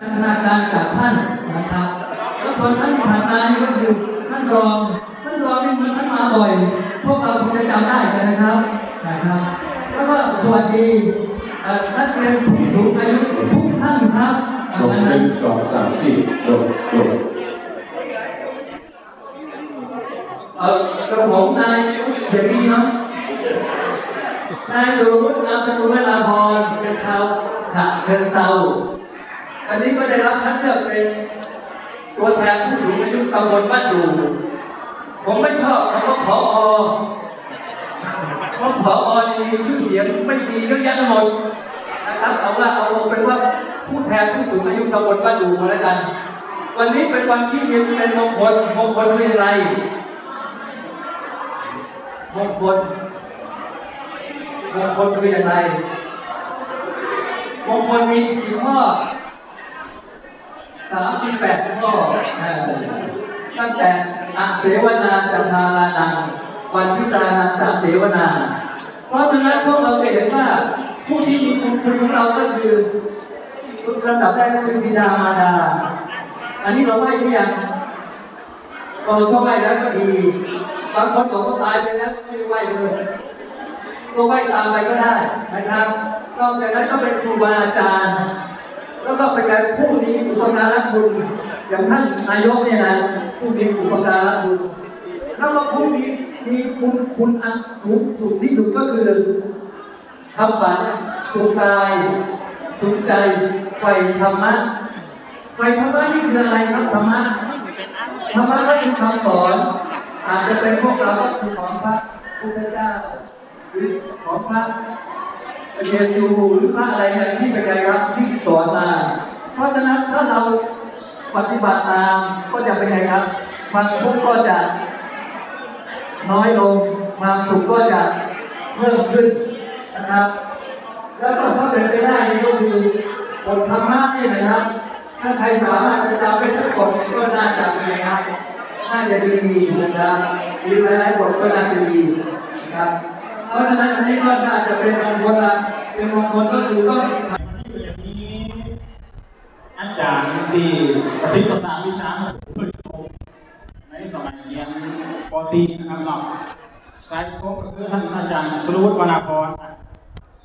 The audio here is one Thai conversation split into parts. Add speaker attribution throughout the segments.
Speaker 1: พัฒนาการจากท่านนะครับแล้วส่วนท่านถัดมานี่ก็คือท่านรองท่านรองนี่มันท่านมาบ่อย พวกเราคงจะจำได้กันนะครับนะครับ แล้วก็สวัสดีเอ่อนักเรียนผู้สูงอายุทุกท่านครับ
Speaker 2: ลงหนึ่งสองสามสี่ลงลง
Speaker 1: เอ่อกระผมนายเสียดีเนาะนายสุรวุฒินามสกุลเวลาพรเป็นชาวฉะเชิงเทรา อันนี้ก็ได้รับคัดเลือกเป็นตัวแทนผู้สูงอายุตำบลบ้านดูผมไม่ชอบคำว่าผอเพราะผอนี่มีชื่อเสียงไม่ดีเยอะแยะไปหมดนะครับเอาว่าเอาเป็นว่าผู้แทนผู้สูงอายุตำบลบ้านดูมาแล้วกัน วันนี้เป็นวันที่ยิ่งเป็นมงคลมงคลคืออะไรมงคลมงคลคืออย่างไรมงคลมีกี่ข้อ สามสิบแปดข้อตั้งแต่อาเสวนาจันทารานังวันพิตานันตเสวนา เพราะฉะนั้นพวกเราเห็นว่าผู้ที่มีคุณคุณของเราก็คือระดับแรกก็คือบิดามารดา อันนี้เราไหว้หรือยังเออก็ไหว้แล้วก็ดีบางคนบอกว่าตายไปแล้วก็ไม่ได้ไหว้เลยก็ไหว้ตามไปก็ได้นะครับนอกจากนั้นก็เป็นครูบาอาจารย์ ก็เป็นการผู้นี้อุปการะคุณอย่างท่านนายกเนี่ยนะผู้มีอุปการะคุณแล้วก็ผู้มีมีคุณคุณอันสูงสุดที่สุดก็คือทำฝันสุขกายสุขใจไฟธรรมะไฟธรรมะนี่คืออะไรครับธรรมะธรรมะก็คือคำสอน อาจจะเป็นพวกเราก็คือของพระพุทธเจ้าหรือของพระ เรียนดูหรือพระอะไรเนี่ยที่เป็นไงครับที่สอนมา เพราะฉะนั้นถ้าเราปฏิบัติตามก็จะเป็นไงครับความทุกข์ก็จะน้อยลงความสุขก็จะเพิ่มขึ้นนะครับ แล้วก็ถ้าเป็นไปได้นี่ก็คือบทธรรมะนี่นะครับ ถ้าใครสามารถจะจำเป็นสักบทก็น่าจะเป็นไงครับน่าจะดีนะครับหรือหลายๆบทก็น่าจะดีนะครับ ราะฉะนั้นอันนี้ก็น่าจะเป็นมงคลละเป็นมงคลก็คือต้อง
Speaker 3: อาจารย์ที่ประสิทธิ์ภาษาวิชาในสมัยเรียนปอตีนะครับเนาะสายโค้ก็คือท่านอาจารย์สรุปวรรณพร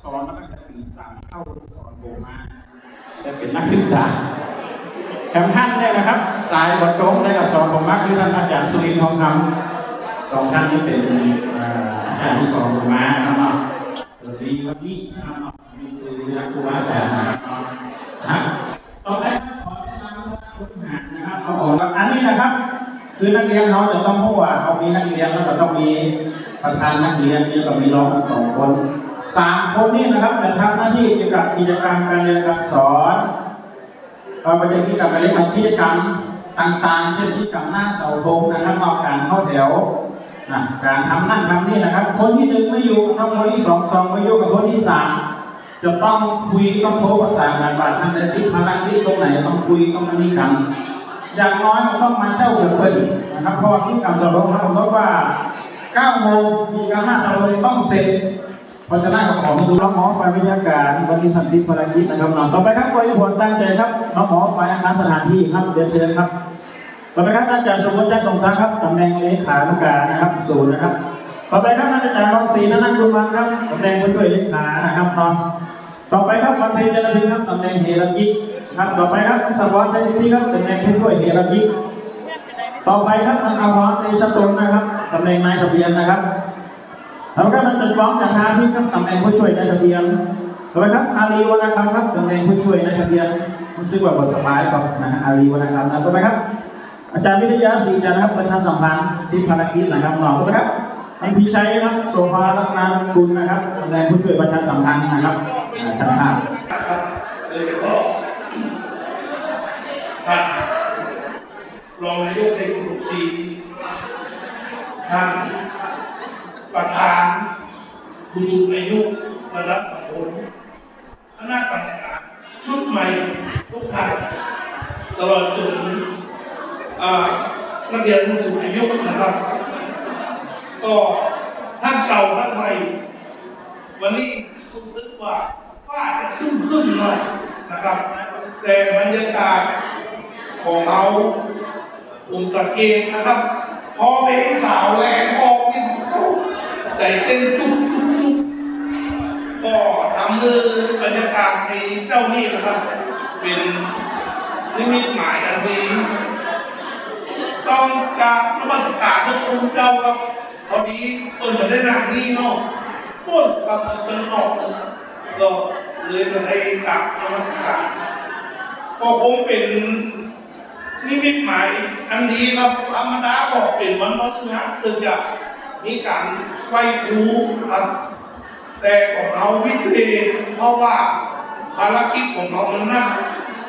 Speaker 3: สอนมาตั้งแต่ปีสามเข้าสอนโบมาแต่เป็นนักศึกษาแถมท่านเนี่ยนะครับ สายบรรจงได้กับสอนผมมากคือท่านอาจารย์สุรินทร์ทองคำ สองท่านนี้เป็นอาจารย์ที่สอนผมมาครับเนาะสวัสดีครับนี่นะครับเนาะนี่คือนักครูอาจารย์นะครับเนะครับต่อไปขอแนะนำผู้บริหารนะครับเอาของอันนี้นะครับ คือนักเรียนเขาจะต้องพูดว่าเขามีนักเรียนแล้วก็ต้องมีประธานนักเรียนนี่ก็มีรองสองคนสามคนนี้นะครับจะทำหน้าที่เกี่ยวกับกิจกรรมการเรียนการสอนเราไปจะกิจกรรมอะไรกิจกรรมต่างๆเช่นกิจกรรมหน้าเสาธงนะครับนอกการเข้าแถว การทำนั่นทำนี่นะครับ คนที่หนึ่งไม่อยู่ต้องคนที่สองสองไม่อยู่กับคนที่สามจะต้องคุยต้องโทรประสานงานว่าท่านได้ติดภารกิจตรงไหนต้องคุยต้องอันนี้กันอย่างน้อยมันต้องมาเจ้าเดือนเปิดนะครับเพราะว่าที่กำสอบเรากำหนดว่า9โมงมีการหน้าสอบเลยต้องเสร็จเพราะฉะนั้นก็ขอมาดูน้องหมอฝ่ายวิทยาการวันนี้ท่านติดภารกิจนะครับน้องต่อไปครับวัยผลตั้งใจครับน้องหมอฝ่ายอาคารสถานที่ครับเรียนเชิญครับ ต่อไปครับอาจารย์สมบูรณ์จันทร์สงสารครับตำแหน่งเลขานุการนะครับศูนย์นะครับต่อไปครับอาจารย์รองศรีนันท์กุลวังครับตำแหน่งผู้ช่วยเลขานะครับน้องต่อไปครับวันเพ็ญเจริญครับตำแหน่งเฮรัญยิกครับต่อไปครับสวัสดิ์ใจดีครับตำแหน่งผู้ช่วยเฮรัญยิกต่อไปครับอันอาวรในสตุลนะครับตำแหน่งนายทะเบียนนะครับแล้วก็มันจะฟ้องจากทางที่ครับตำแหน่งผู้ช่วยนายทะเบียนต่อไปครับอาลีวรรณคำครับตำแหน่งผู้ช่วยนายทะเบียนรู้สึกว่าบทสบายก่อนนะฮะอาลีวรรณคำนะต่อไปครับ อาจารย์วิทยาศรีจันทร์นะครับประธานสัมพันธ์ที่ภารกิจนะครับน้อครับอันพิชัยนะครับโสภาลักนานคุณนะครับแหน่งผู้ช่วยประธานสัมพันธ์นะครับอาช่างภาพ
Speaker 4: ครับโดยเฉพาะท่านรองนายกในสมุทรีท่านประธานผู้สูงอายุระดับตำบลคณะกรรมการชุดใหม่ทุกท่านตลอดจน นักเรียนผู้สูงอายุนะครับ ก็ท่านเก่าท่านใหม่วันนี้รู้สึกว่าฟ้าจะขึ้นขึ้นหน่อยนะครับ แต่บรรยากาศของเราผมสังเกตนะครับ พอเพลงสาวแรงออกนี่ใจเต้นตุ๊บตุ๊บตุ๊บก็ทำมือบรรยากาศในเจ้านี่นะครับ เป็นนิมิตหมายอันดี ต้องการนมัสการพระคุณเจ้าครับพอดีเปิดมาได้นางนี่เนาะพูดกับตะนอกก็เลยมาให้กราบนมัสการก็คงเป็นนิมิตหมายอันนี้ครับธรรมดาบอกเป็นวันพฤหัสคือจะมีการไหว้ครูครับ แต่ของเราพิเศษเพราะว่าภารกิจของเรามันหนัก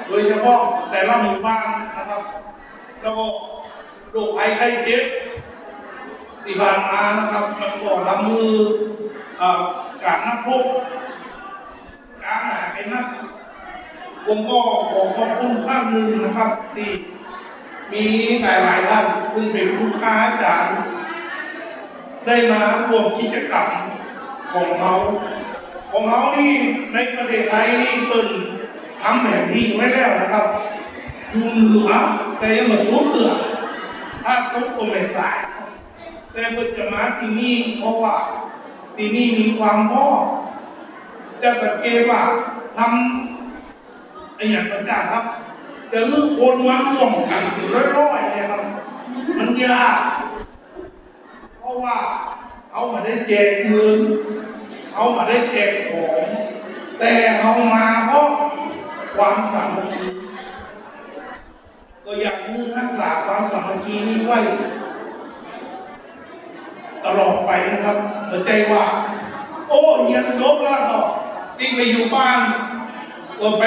Speaker 4: โดยเฉพาะแต่ละหมู่บ้านนะครับแล้วก็ โรคภัยไข้เจ็บที่ผ่านมานะครับมันก็รับมือการนักพบการหาเป็นนักผมก็ขอขอบคุณข้างหนึ่งนะครับที่มีหลายๆท่านซึ่งเป็นผู้ค้าอาจารย์ได้มาร่วมกิจกรรมของเขาของเขานี่ในประเทศไทยนี่เปินทำแบบนี้ไว้แล้วนะครับอยู่เหนือแต่ยังมาซุปเตือ ถ้าซุปก็ไม่สายแต่เพิ่นจะมาที่นี่เพราะว่าที่นี่มีความพ่อจะสังเกตว่าทำไอ้อย่างประจาครับแต่เรื่องคนมาร่วมกันเป็นร้อยๆเนี่ยครับ มันยากเพราะว่าเขามาได้แจกเงินเขามาได้แจกของ แต่เขามาเพราะความสามัคคี ก็อยากมือรักษาความสามัคคีนี้ไว้ ตลอดไปนะครับเข้าใจว่า โอ้เรียนจบแล้วก็ที่ไปอยู่บ้านก็ไป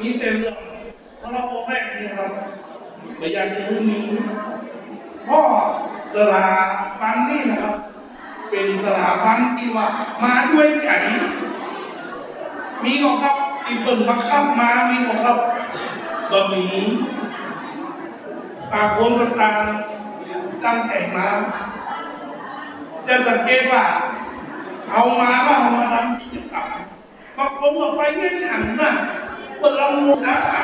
Speaker 4: มีแต่เรื่องทะเลาะเบาะแวกนี่ครับก็อยากจะให้มีพ่อสลาพันนี่นะครับ เป็นสลาพันที่ว่ามาด้วยใจมีก็ครับที่เปิ่นบังคับมามีก็ครับก็มี ตางคนก็ต่างตั้งใจมา จะสังเกตว่า เอามาก็เอามาทำกิจกรรมบางคนบอกไปเงี้ยอย่างนะคนเราโมฆะอะ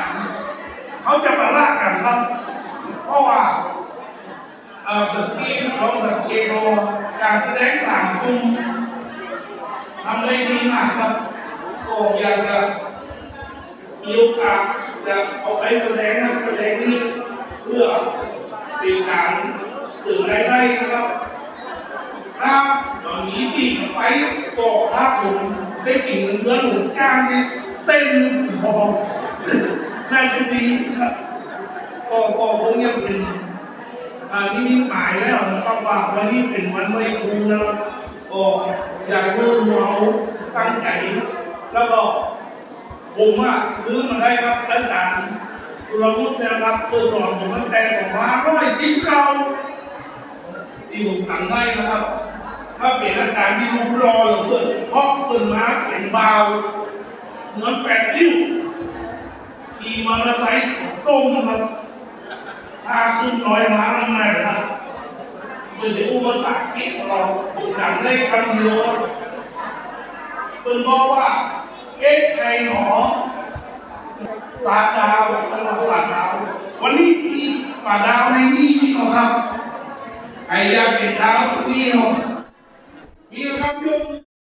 Speaker 4: เขาจะมาล่ากันครับ เพราะว่าเอ่อเมื่อกี้เราสังเกตว่าการแสดงสามกลุ่มทำได้ดีมากครับก็อยากจะมีโอกาสจะเอาไปแสดงนักแสดงนี้ เพื่อเป็นการสื่อรายได้นะครับครับตอนนี้ที่ไปบอกภาพผมได้กินเงินเดือนหนุนจ้างเนี่ยเต้นพอน่าจะดีครับก็ก็คงยังเป็นอ่านี่มีหมายแล้วนะครับว่าวันนี้เป็นวันไหว้ครูนะครับก็อยากเริ่มเราตั้งใจแล้วก็ผมอะซื้อมาได้ครับอาจารย์ เราพูดนะครับเปิดสอนผมตั้งแต่สองพันร้อยสิบเก้าที่ผมทำได้นะครับ ถ้าเป็นอาการที่มุกรอหรือเพื่อนเพราะเปิดมาเป็นเบาเหมือนแปดริ้วขี่มอเตอร์ไซค์สีส้มนะครับถ้าขึ้นร้อยม้าลงมานะครับเป็นอุปสรรคที่เราผมทำได้คำเดียวครับเป็นบอกว่าเอ๊ะใครหนอ ปลาดาวตลอดปลาดาว วันนี้มีปลาดาวในนี่มีหรอครับใครอยากเป็นดาวที่นี่เหรอมีครับยกมือ